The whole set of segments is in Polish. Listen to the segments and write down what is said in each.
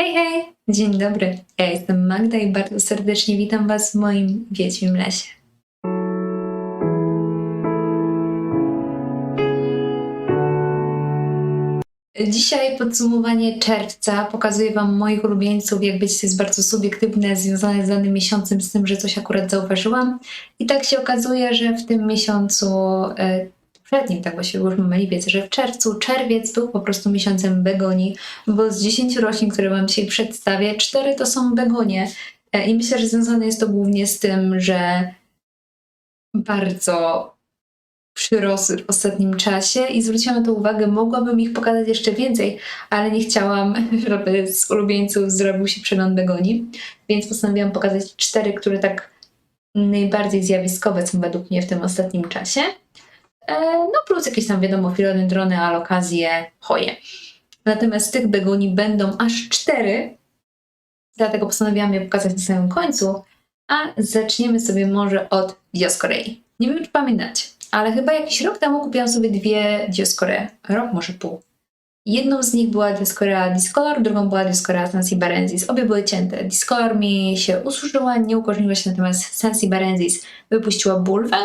Hej, hej! Dzień dobry. Ja jestem Magda i bardzo serdecznie witam Was w moim Wiedźmim Lesie. Dzisiaj podsumowanie czerwca pokazuje Wam moich ulubieńców. Jak wiecie, to jest bardzo subiektywne, związane z danym miesiącem, z tym, że coś akurat zauważyłam. I tak się okazuje, że w tym miesiącu, e, poprzednim, tak właściwie już mamy lipiec, że w czerwcu, czerwiec był po prostu miesiącem begonii, bo z 10 roślin, które Wam dzisiaj przedstawię, 4 to są begonie. E, I myślę, że związane jest to głównie z tym, że bardzo przyrosły w ostatnim czasie i zwróciłam na to uwagę, mogłabym ich pokazać jeszcze więcej, ale nie chciałam, żeby z ulubieńców zrobił się przegląd begonii, więc postanowiłam pokazać cztery, które tak najbardziej zjawiskowe są według mnie w tym ostatnim czasie. E, No plus jakieś tam wiadomo filodendrony, alokazje, choje. Natomiast tych begonii będą aż cztery, dlatego postanowiłam je pokazać na samym końcu, a zaczniemy sobie może od Dioscorei. Nie wiem, czy pamiętacie, ale chyba jakiś rok temu kupiłam sobie dwie Dioscore. Rok, może pół. Jedną z nich była Dioscorea Discolor, drugą była Dioscorea Sansibarensis. Obie były cięte. Discolor mi się ususzyła, nie ukorzeniła się, natomiast Sansibarensis wypuściła bulwę.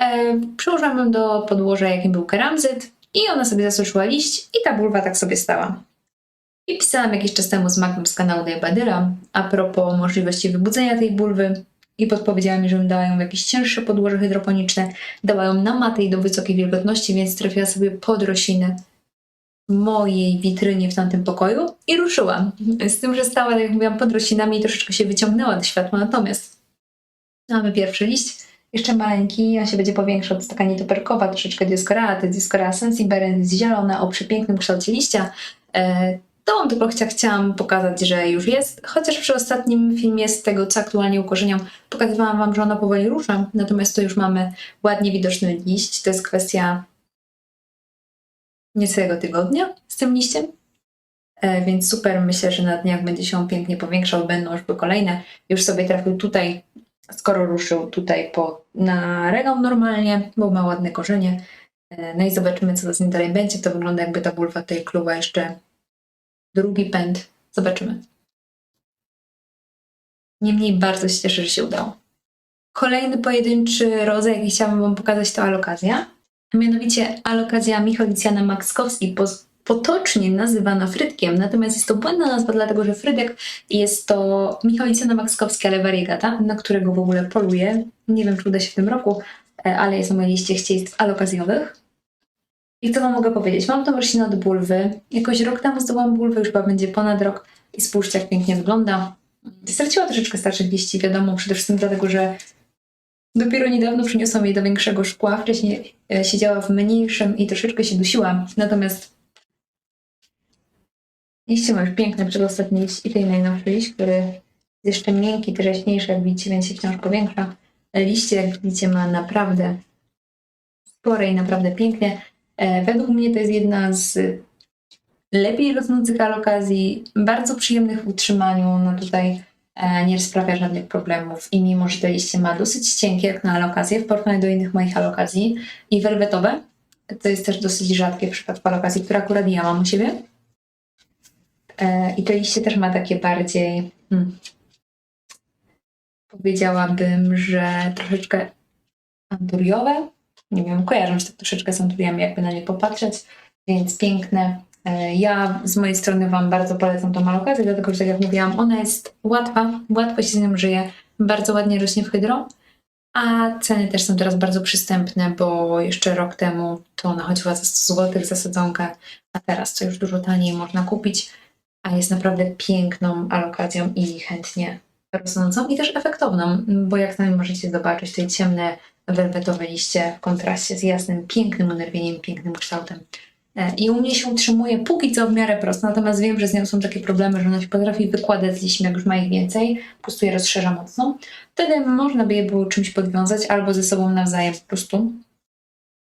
E, przyłożyłam ją do podłoża, jakim był keramzyt i ona sobie zasuszyła liść i ta bulwa tak sobie stała. I pisałam jakiś czas temu z Magdą z kanału Badyla a propos możliwości wybudzenia tej bulwy i podpowiedziała mi, żebym dała ją w jakieś cięższe podłoże hydroponiczne. Dała ją na matę i do wysokiej wilgotności, więc trafiła sobie pod roślinę mojej witrynie w tamtym pokoju i ruszyłam. Z tym, że stała, tak jak mówiłam, pod roślinami i troszeczkę się wyciągnęła do światła. Natomiast mamy pierwszy liść, jeszcze maleńki, on się będzie powiększał, to jest taka nietoperkowa, troszeczkę dioscorea, to jest dioscorea sensiberens, zielona, o przepięknym kształcie liścia. E, to on tylko chcia, chciałam pokazać, że już jest, chociaż przy ostatnim filmie z tego, co aktualnie ukorzeniam, pokazywałam Wam, że ona powoli rusza, natomiast to już mamy ładnie widoczny liść, to jest kwestia niecałego tygodnia z tym liściem, e, więc super, myślę, że na dniach będzie się on pięknie powiększał, będą już kolejne, już sobie trafił tutaj, skoro ruszył tutaj po, na regał normalnie, bo ma ładne korzenie, E, no i zobaczymy, co z nim dalej będzie, to wygląda jakby ta bulwa tutaj kluba jeszcze drugi pęd. Zobaczymy. Niemniej bardzo się cieszę, że się udało. Kolejny pojedynczy rodzaj, jaki chciałabym Wam pokazać, to alokazja. A mianowicie alokazja Michalicjana Maxkowski, pos- potocznie nazywana frytkiem, natomiast jest to błędna nazwa, dlatego że frytek jest to Michalicjana Maxkowski, ale variegata, na którego w ogóle poluję. Nie wiem, czy uda się w tym roku, e, ale jest na mojej liście chciejstw alokazjowych. I co Wam mogę powiedzieć? Mam tą roślinę od bulwy. Jakoś rok temu zdobyłam bulwę, już chyba będzie ponad rok. I spójrzcie, jak pięknie wygląda. Straciła troszeczkę starszych liści, wiadomo, przede wszystkim dlatego, że dopiero niedawno przyniosłam jej do większego szkła. Wcześniej e, siedziała w mniejszym i troszeczkę się dusiła. Natomiast liście ma już piękne, przedostatni liść i tej najnowszy liść, który jest jeszcze miękki, treśniejszy, jak widzicie, więc się wciąż powiększa. Liście, jak widzicie, ma naprawdę spore i naprawdę pięknie. E, Według mnie to jest jedna z lepiej rosnących alokazji, bardzo przyjemnych w utrzymaniu. Ona tutaj e, nie sprawia żadnych problemów i mimo, że te liście ma dosyć cienkie jak na alokazję w porównaniu do innych moich alokazji i welwetowe, to jest też dosyć rzadkie w przypadku alokazji, które akurat ja mam u siebie. E, I te liście też ma takie bardziej, hmm, powiedziałabym, że troszeczkę anturiowe, nie wiem, kojarzą się tak troszeczkę z anturiami, jakby na nie popatrzeć, więc piękne. E, Ja z mojej strony Wam bardzo polecam tą alokację, dlatego że tak jak mówiłam, ona jest łatwa, łatwo się z nią żyje, bardzo ładnie rośnie w hydro, a ceny też są teraz bardzo przystępne, bo jeszcze rok temu to ona chodziła za 100 zł za sadzonkę, a teraz to już dużo taniej można kupić, a jest naprawdę piękną alokacją i chętnie rosnącą i też efektowną, bo jak sami możecie zobaczyć, te ciemne welwetowe liście w kontraście z jasnym, pięknym unerwieniem, pięknym kształtem. E, I u mnie się utrzymuje póki co w miarę prosto, natomiast wiem, że z nią są takie problemy, że ona się potrafi wykładać z liśćmi, jak już ma ich więcej, po prostu je rozszerza mocno. Wtedy można by je było czymś podwiązać albo ze sobą nawzajem po prostu,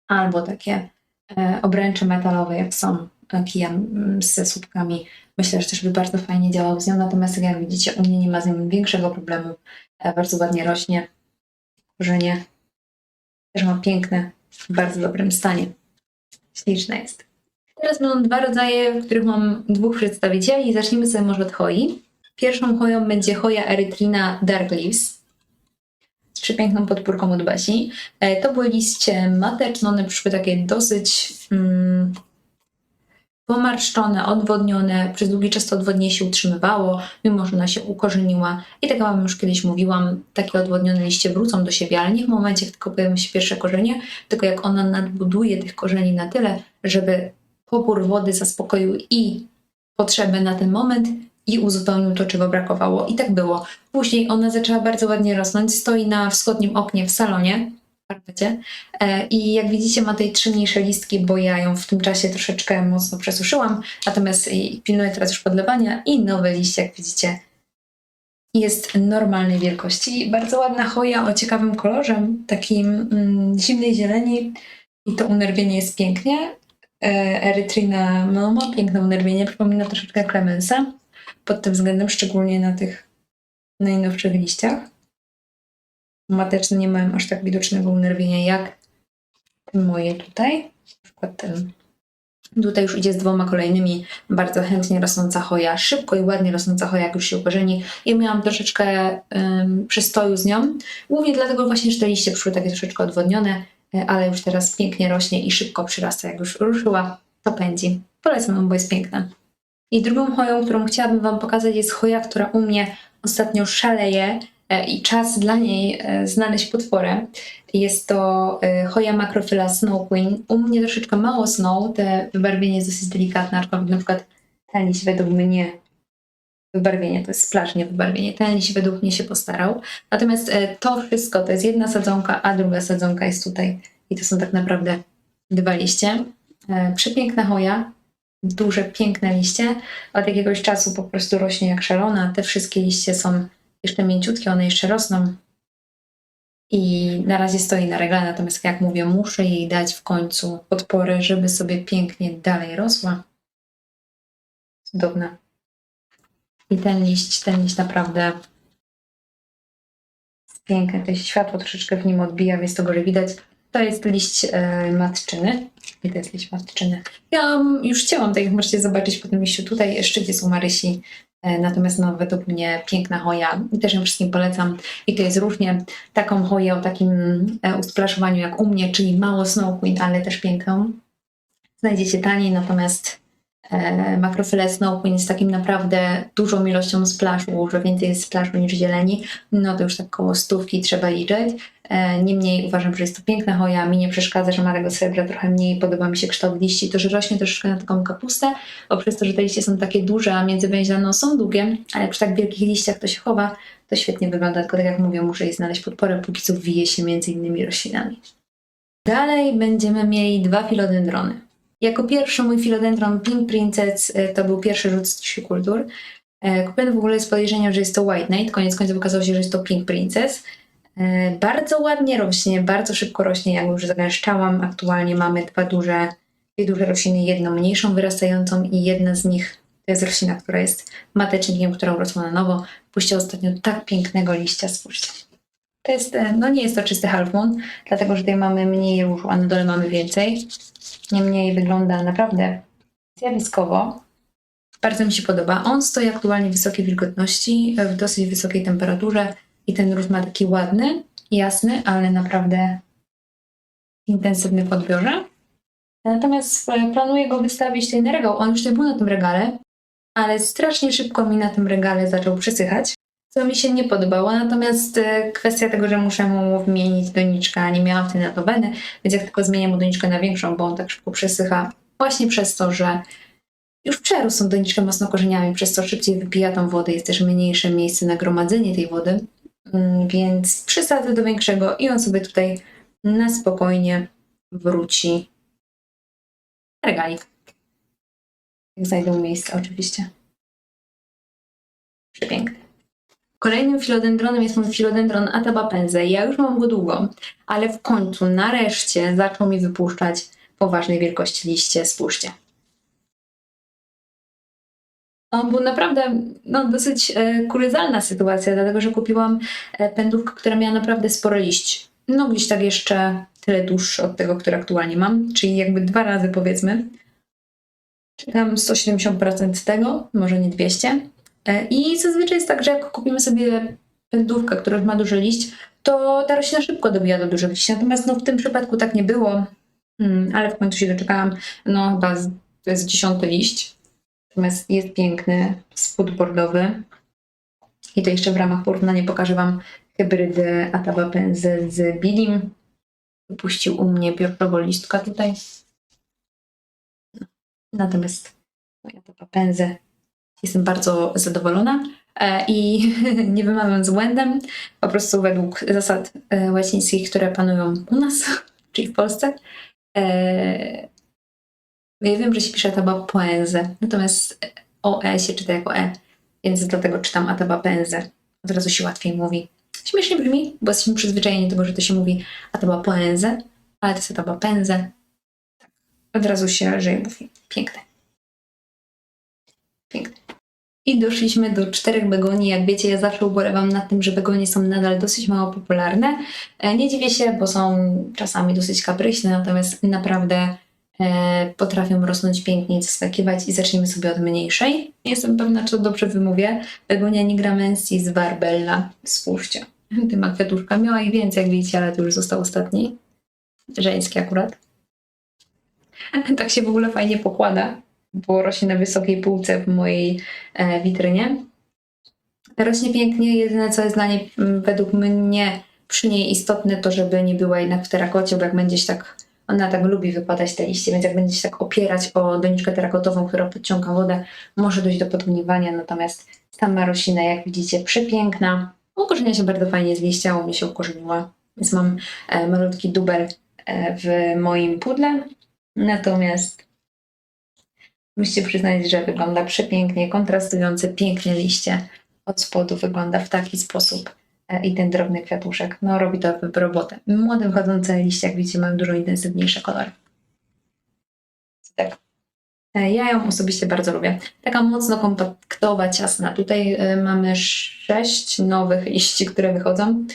albo takie e, obręcze metalowe, jak są e, kija ze słupkami. Myślę, że też by bardzo fajnie działał z nią, natomiast jak widzicie, u mnie nie ma z nią większego problemu. E, bardzo ładnie rośnie, korzenie też ma piękne, w bardzo dobrym stanie. Śliczna jest. Teraz będą dwa rodzaje, w których mam dwóch przedstawicieli. Zacznijmy sobie może od hoi. Pierwszą hoją będzie hoja erytrina Dark Leaves z przepiękną podpórką od Basi. E, To były liście mateczne, one przyszły takie dosyć mm, pomarszczone, odwodnione. Przez długi czas to odwodnienie się utrzymywało, mimo że ona się ukorzeniła. I tak jak Wam już kiedyś mówiłam, takie odwodnione liście wrócą do siebie, ale nie w momencie, jak tylko pojawią się pierwsze korzenie, tylko jak ona nadbuduje tych korzeni na tyle, żeby popór wody zaspokoił i potrzeby na ten moment i uzupełnił to, czego brakowało. I tak było. Później ona zaczęła bardzo ładnie rosnąć. Stoi na wschodnim oknie w salonie, E, I jak widzicie, ma tej trzy mniejsze listki, bo ja ją w tym czasie troszeczkę mocno przesuszyłam. Natomiast pilnuję teraz już podlewania i nowe liście, jak widzicie, jest normalnej wielkości. Bardzo ładna choja o ciekawym kolorze, takim mm, zimnej zieleni. I to unerwienie jest pięknie. E, Erytrina ma piękne unerwienie, przypomina troszeczkę Clemensa pod tym względem, szczególnie na tych najnowszych liściach. Mateczne nie mają aż tak widocznego unerwienia jak moje tutaj. Na przykład ten. Tutaj już idzie z dwoma kolejnymi, bardzo chętnie rosnąca choja, szybko i ładnie rosnąca choja, jak już się ukorzeni. Ja miałam troszeczkę um, przystoju z nią, głównie dlatego właśnie, że te liście przyszły takie troszeczkę odwodnione, e, ale już teraz pięknie rośnie i szybko przyrasta, jak już ruszyła, to pędzi. Polecam ją, bo jest piękna. I drugą choją, którą chciałabym Wam pokazać, jest choja, która u mnie ostatnio szaleje i czas dla niej e, znaleźć potworę. Jest to e, choja makrofila Snow Queen. U mnie troszeczkę mało snow, te wybarwienie jest dosyć delikatne, aczkolwiek na przykład ten liść według mnie wybarwienie, to jest splażnie wybarwienie, ten liść według mnie się postarał. Natomiast e, to wszystko to jest jedna sadzonka, a druga sadzonka jest tutaj i to są tak naprawdę dwa liście. E, Przepiękna choja, duże, piękne liście. Od jakiegoś czasu po prostu rośnie jak szalona. Te wszystkie liście są jeszcze mięciutkie, one jeszcze rosną. I na razie stoi na regle, natomiast jak mówię, muszę jej dać w końcu podporę, żeby sobie pięknie dalej rosła. Cudowna. I ten liść, ten liść naprawdę jest piękny. To światło troszeczkę w nim odbija, więc to gorzej widać. To jest liść e, matczyny. I to jest liść matczyny. Ja mm, już chciałam, tak jak możecie zobaczyć po tym liściu tutaj, szczycie są Marysi. E, natomiast no, według mnie piękna hoja i też ją wszystkim polecam. I to jest różnie taką hoję o takim e, usplaszowaniu jak u mnie, czyli mało Snow Queen, ale też piękną. Znajdziecie taniej, natomiast e, makrofile Snow Queen z takim naprawdę dużą ilością splaszu, że więcej jest splaszu niż zieleni, no to już tak koło stówki trzeba liczyć. E, Niemniej uważam, że jest to piękna hoja, mi nie przeszkadza, że ma tego srebra trochę mniej, podoba mi się kształt liści, to, że rośnie troszeczkę na taką kapustę, bo przez to, że te liście są takie duże, a międzywęźlane są długie, ale przy tak wielkich liściach to się chowa, to świetnie wygląda, tylko tak jak mówię, muszę jej znaleźć podporę, póki co wije się między innymi roślinami. Dalej będziemy mieli dwa filodendrony. Jako pierwszy mój filodendron Pink Princess e, to był pierwszy rzut z trzy kultur. E, Kupiony w ogóle z podejrzeniem, że jest to White Knight, koniec końców okazało się, że jest to Pink Princess. E, Bardzo ładnie rośnie, bardzo szybko rośnie, jak już zagęszczałam. Aktualnie mamy dwa duże, dwie duże rośliny, jedną mniejszą wyrastającą i jedna z nich to jest roślina, która jest matecznikiem, która urosła na nowo. Puściła ostatnio tak pięknego liścia, spójrzcie. To jest, e, no nie jest to czysty half moon, dlatego że tutaj mamy mniej różu, a na dole mamy więcej. Niemniej wygląda naprawdę zjawiskowo. Bardzo mi się podoba. On stoi aktualnie w wysokiej wilgotności, w dosyć wysokiej temperaturze i ten róż ma taki ładny, jasny, ale naprawdę intensywny w odbiorze. Natomiast e, planuję go wystawić tutaj na regał. On już tutaj był na tym regale, ale strasznie szybko mi na tym regale zaczął przysychać, co mi się nie podobało. Natomiast e, kwestia tego, że muszę mu wymienić doniczkę, nie miałam wtedy na to weny, więc jak tylko zmienię mu doniczkę na większą, bo on tak szybko przysycha, właśnie przez to, że już przerósł tą doniczkę mocno korzeniami, przez co szybciej wypija tą wodę, jest też mniejsze miejsce na gromadzenie tej wody, Mm, więc przysadzę do większego i on sobie tutaj na spokojnie wróci regalik. Jak znajdą miejsce oczywiście. Przepiękny. Kolejnym filodendronem jest mój filodendron Atabapense. Ja już mam go długo, ale w końcu, nareszcie zaczął mi wypuszczać poważnej wielkości liście. Spójrzcie. On był naprawdę no, dosyć e, sytuacja, dlatego że kupiłam e, pędówkę, która miała naprawdę sporo liści. No gdzieś tak jeszcze tyle dłuższy od tego, który aktualnie mam, czyli jakby dwa razy powiedzmy. Czyli tam 170% tego, może nie 200. E, I zazwyczaj jest tak, że jak kupimy sobie pędówkę, która ma duży liść, to ta roślina szybko dobija do dużych liści. Natomiast no, w tym przypadku tak nie było, Hmm, ale w końcu się doczekałam. No chyba z, to jest dziesiąty liść. Natomiast jest piękny, spód bordowy. I to jeszcze w ramach porównania pokażę Wam hybrydę Ataba Pędze z Bilim. Wypuścił u mnie pierwszego listka tutaj. Natomiast moja Ataba Pędzę jestem bardzo zadowolona. E, I nie wymawiam z błędem, po prostu według zasad e, łacińskich, które panują u nas, czyli w Polsce. E, ja wiem, że się pisze Ataba Poenze, natomiast OE się czyta jako E, więc dlatego czytam Ataba Pędzę. Od razu się łatwiej mówi. Śmiesznie brzmi, bo jesteśmy przyzwyczajeni do tego, że to się mówi Ataba Poenze, ale to jest Ataba Pędzę. Tak, od razu się żyje mówi. Piękne. Piękne. I doszliśmy do czterech begonii. Jak wiecie, ja zawsze ubolewam nad tym, że begonie są nadal dosyć mało popularne. E, Nie dziwię się, bo są czasami dosyć kapryśne, natomiast naprawdę e, potrafią rosnąć pięknie i zaskakiwać. I zacznijmy sobie od mniejszej. Nie Jestem pewna, czy to dobrze wymówię. Begonia nigramensis barbella. Spójrzcie. Tym kwiatuszka miała ich więcej, jak widzicie, ale to już został ostatni. Żeński akurat. Tak się w ogóle fajnie pokłada, bo rośnie na wysokiej półce w mojej e, witrynie. Rośnie pięknie, jedyne co jest dla niej według mnie przy niej istotne to, żeby nie była jednak w terakocie, bo jak będzie się tak, ona tak lubi wypadać te liście, więc jak będzie się tak opierać o doniczkę terakotową, która podciąga wodę, może dojść do podgniwania, natomiast sama roślina, jak widzicie, przepiękna. Ukorzenia się bardzo fajnie z liścia, u mnie się ukorzeniła, więc mam e, malutki dubel e, w moim pudle, natomiast Musicie przyznać, że wygląda przepięknie, kontrastujące, pięknie liście. Od spodu wygląda w taki sposób e, i ten drobny kwiatuszek. No, robi to robotę. Młode wychodzące liście, jak widzicie, mają dużo intensywniejszy kolor. Tak. E, Ja ją osobiście bardzo lubię. Taka mocno kompaktowa, ciasna. Tutaj e, mamy sześć nowych liści, które wychodzą.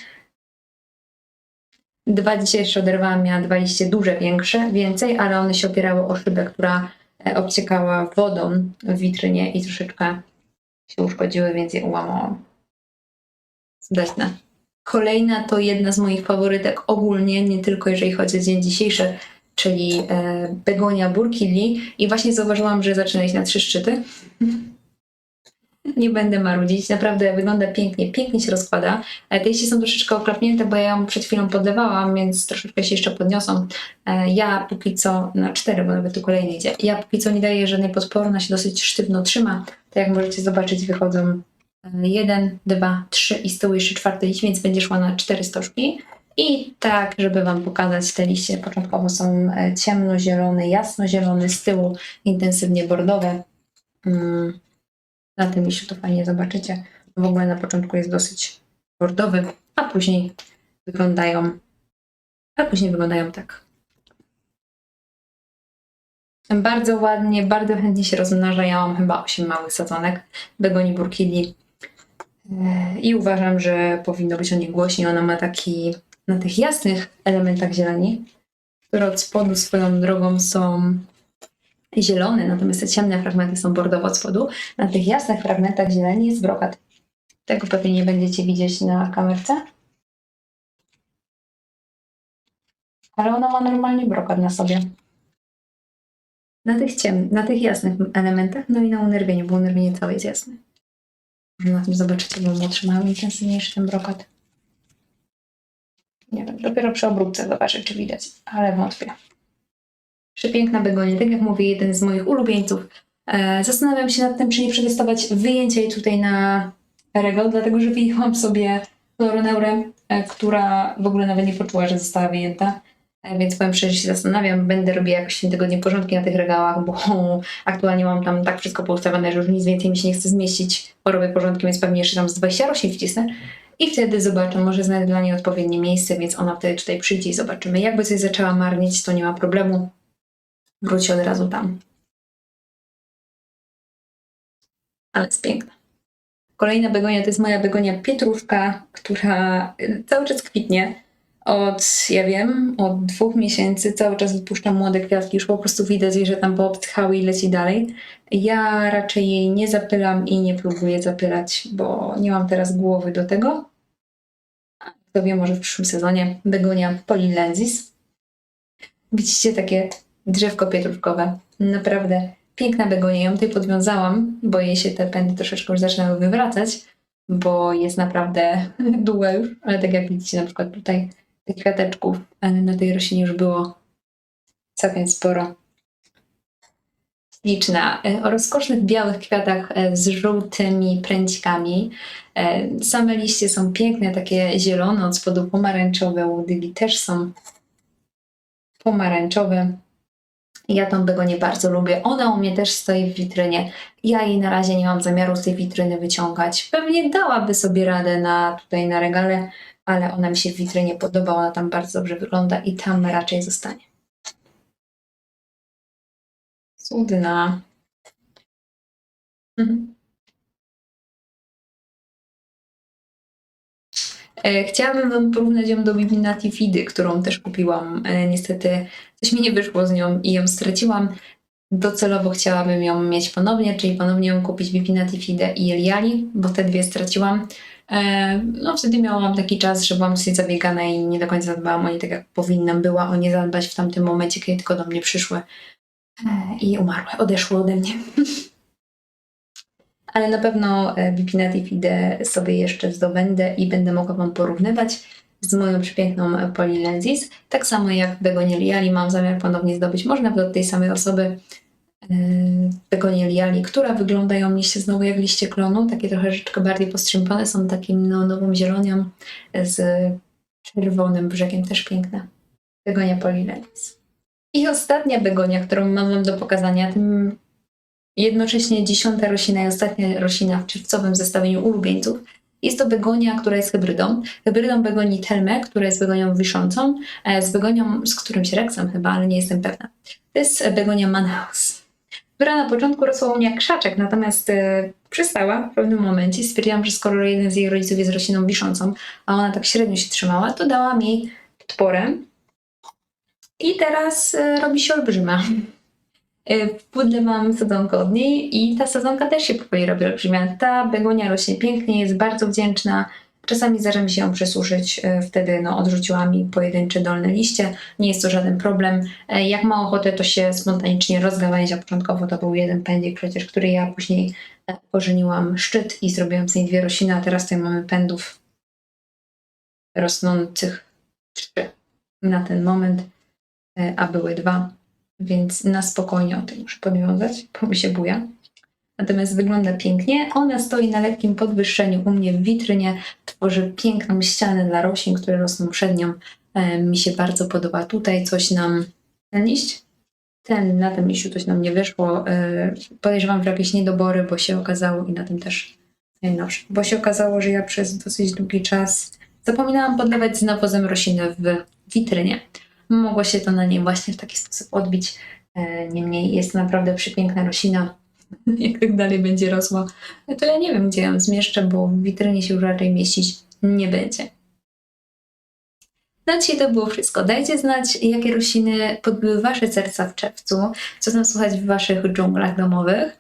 Dwa dzisiaj jeszcze oderwałam, miała dwa liście duże, większe, więcej, ale one się opierały o szybę, która obciekała wodą w witrynie i troszeczkę się uszkodziły, więc je ułamałam. Zdatne. Kolejna to jedna z moich faworytek ogólnie, nie tylko jeżeli chodzi o dzień dzisiejszy, czyli e, begonia burkilli. I właśnie zauważyłam, że zaczyna iść na trzy szczyty. Nie będę marudzić, naprawdę wygląda pięknie, pięknie się rozkłada. E, Te liście są troszeczkę oklapnięte, bo ja ją przed chwilą podlewałam, więc troszeczkę się jeszcze podniosą. E, Ja póki co, na cztery, bo nawet tu kolejny idzie. Ja póki co nie daję żadnej podporu, ona się dosyć sztywno trzyma. Tak jak możecie zobaczyć, wychodzą e, jeden, dwa, trzy i z tyłu jeszcze czwarty liść, więc będzie szła na cztery stożki. I tak, żeby Wam pokazać, te liście początkowo są ciemnozielone, jasnozielone, z tyłu intensywnie bordowe. Na tym liściu to fajnie zobaczycie. W ogóle na początku jest dosyć bordowy, a później wyglądają, a później wyglądają tak. Bardzo ładnie, bardzo chętnie się rozmnaża. Ja mam chyba 8 małych sadzonek begonii burkili. E, I uważam, że powinno być o nich głośniej. Ona ma taki na tych jasnych elementach zieleni, które od spodu swoją drogą są zielone, natomiast te ciemne fragmenty są bordowo od spodu. Na tych jasnych fragmentach zieleni jest brokat. Tego pewnie nie będziecie widzieć na kamerce. Ale ona ma normalnie brokat na sobie. Na tych ciem, na tych jasnych elementach, no i na unerwieniu, bo unerwienie całe jest jasne. Na tym zobaczycie, bo młodszy mają intensywniejszy ten brokat. Nie wiem, dopiero przy obróbce zobaczę, czy widać, ale wątpię. Przepiękna begonia, tak jak mówię, jeden z moich ulubieńców. E, zastanawiam się nad tym, czy nie przetestować wyjęcia jej tutaj na regał, dlatego że wyjęłam sobie chloryneurę, e, która w ogóle nawet nie poczuła, że została wyjęta. E, Więc powiem szczerze, się zastanawiam, będę robiła jakoś w tym porządki na tych regałach, bo aktualnie mam tam tak wszystko poustawione, że już nic więcej mi się nie chce zmieścić. Porobię porządki, więc pewnie jeszcze tam z 20 roślin wcisnę. I wtedy zobaczę, może znajdę dla niej odpowiednie miejsce, więc ona wtedy tutaj przyjdzie i zobaczymy. Jakby coś zaczęła marnieć, to nie ma problemu. Wróci od razu tam. Ale jest piękna. Kolejna begonia to jest moja begonia pietruszka, która y, cały czas kwitnie. od, ja wiem, od dwóch miesięcy cały czas odpuszczam młode kwiatki, już po prostu widać, że tam poobtchały i leci dalej. Ja raczej jej nie zapylam i nie próbuję zapylać, bo nie mam teraz głowy do tego. Kto wie, może w przyszłym sezonie begonia Polilensis. Widzicie takie drzewko pietruszkowe. Naprawdę piękna begonia. Ją tutaj podwiązałam, bo jej się te pędy troszeczkę już zaczynały wywracać, bo jest naprawdę długa już, ale tak jak widzicie na przykład tutaj tych kwiateczków e, na tej roślinie już było całkiem sporo. Liczna. E, O rozkosznych białych kwiatach e, z żółtymi pręcikami. Same liście są piękne, takie zielone, od spodu pomarańczowe. Łodygi też są pomarańczowe. Ja tą begonię bardzo lubię. Ona u mnie też stoi w witrynie. Ja jej na razie nie mam zamiaru z tej witryny wyciągać. Pewnie dałaby sobie radę na, tutaj na regale, ale ona mi się w witrynie podoba. Ona tam bardzo dobrze wygląda i tam raczej zostanie. Cudna. Mhm. Chciałabym Wam porównać ją do Bibinati Fidy, którą też kupiłam. E, Niestety coś mi nie wyszło z nią i ją straciłam. Docelowo chciałabym ją mieć ponownie, czyli ponownie ją kupić Bibinati Fidę i Eliali, bo te dwie straciłam. E, No wtedy miałam taki czas, że byłam dosyć zabiegana i nie do końca zadbałam o nie tak jak powinnam była o nie zadbać w tamtym momencie, kiedy tylko do mnie przyszły E, i umarły, odeszły ode mnie. Ale na pewno e, Bipinati Fide sobie jeszcze zdobędę i będę mogła Wam porównywać z moją przepiękną e, Polilensis. Tak samo jak Begonie Liali mam zamiar ponownie zdobyć, może nawet od tej samej osoby e, Begonie Liali, która wyglądają liście znowu jak liście klonu, takie troszeczkę bardziej postrzępane, są takim neonową zielonią z czerwonym brzegiem, też piękne. Begonia Polilensis. I ostatnia begonia, którą mam Wam do pokazania, tym jednocześnie dziesiąta roślina i ostatnia roślina w czerwcowym zestawieniu ulubieńców. Jest to begonia, która jest hybrydą. Hybrydą begonii Telme, która jest begonią wiszącą, e, z begonią z którymś reksem chyba, ale nie jestem pewna. To jest begonia Manhaus, która na początku rosła u mnie jak krzaczek, natomiast e, przystała w pewnym momencie. Stwierdziłam, że skoro jeden z jej rodziców jest rośliną wiszącą, a ona tak średnio się trzymała, to dałam jej podporę. I teraz e, robi się olbrzyma. E, W pudle mam sadzonkę od niej i ta sadzonka też się powoli robi olbrzymia. Ta begonia rośnie pięknie, jest bardzo wdzięczna. Czasami zdarza mi się ją przesuszyć, e, wtedy no, odrzuciła mi pojedyncze dolne liście. Nie jest to żaden problem. E, Jak ma ochotę, to się spontanicznie rozgałęzia. Początkowo to był jeden pędzik przecież, który ja później korzeniłam szczyt i zrobiłam z niej dwie rośliny, a teraz tutaj mamy pędów rosnących trzy na ten moment, a były dwa więc na spokojnie o tym muszę podwiązać, bo mi się buja. Natomiast wygląda pięknie. Ona stoi na lekkim podwyższeniu u mnie w witrynie, tworzy piękną ścianę dla roślin, które rosną przed nią. E, mi się bardzo podoba. Tutaj coś nam... Ten liść? Ten, na tym liściu coś nam nie wyszło. E, podejrzewam, że jakieś niedobory, bo się okazało i na tym też najnowsze. Bo się okazało, że ja przez dosyć długi czas zapominałam podlewać z nawozem rośliny w witrynie mogło się to na niej właśnie w taki sposób odbić. E, Niemniej jest naprawdę przepiękna roślina. Jak tak dalej będzie rosła, to ja nie wiem, gdzie ją zmieszczę, bo w witrynie się już raczej mieścić nie będzie. Na dzisiaj to było wszystko. Dajcie znać, jakie rośliny podbiły Wasze serca w czerwcu, co tam słychać w Waszych dżunglach domowych.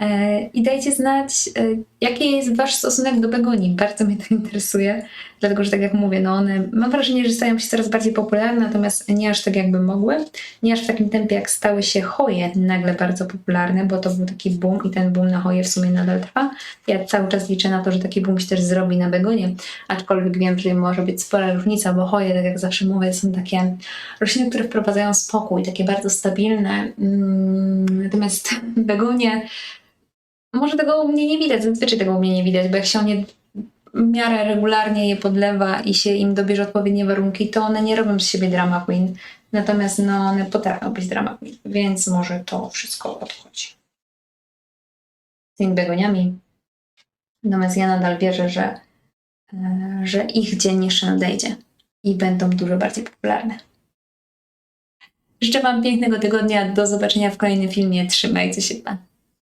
E, I dajcie znać, e, jaki jest Wasz stosunek do begonii. Bardzo mnie to interesuje, dlatego że tak jak mówię, no one mam wrażenie, że stają się coraz bardziej popularne, natomiast nie aż tak jakby mogły. Nie aż w takim tempie, jak stały się hoje nagle bardzo popularne, bo to był taki boom i ten boom na hoje w sumie nadal trwa. Ja cały czas liczę na to, że taki boom się też zrobi na begonie, aczkolwiek wiem, że może być spora różnica, bo hoje, tak jak zawsze mówię, są takie rośliny, które wprowadzają spokój, takie bardzo stabilne. Mm, Natomiast begonie może tego u mnie nie widać, zazwyczaj tego u mnie nie widać, bo jak się one w miarę regularnie je podlewa i się im dobierze odpowiednie warunki, to one nie robią z siebie drama queen. Natomiast no, one potrafią być drama queen, więc może to wszystko odchodzi. Z tymi begoniami. Natomiast ja nadal wierzę, że, e, że ich dzień jeszcze nadejdzie i będą dużo bardziej popularne. Życzę Wam pięknego tygodnia. Do zobaczenia w kolejnym filmie. Trzymajcie się. Pa.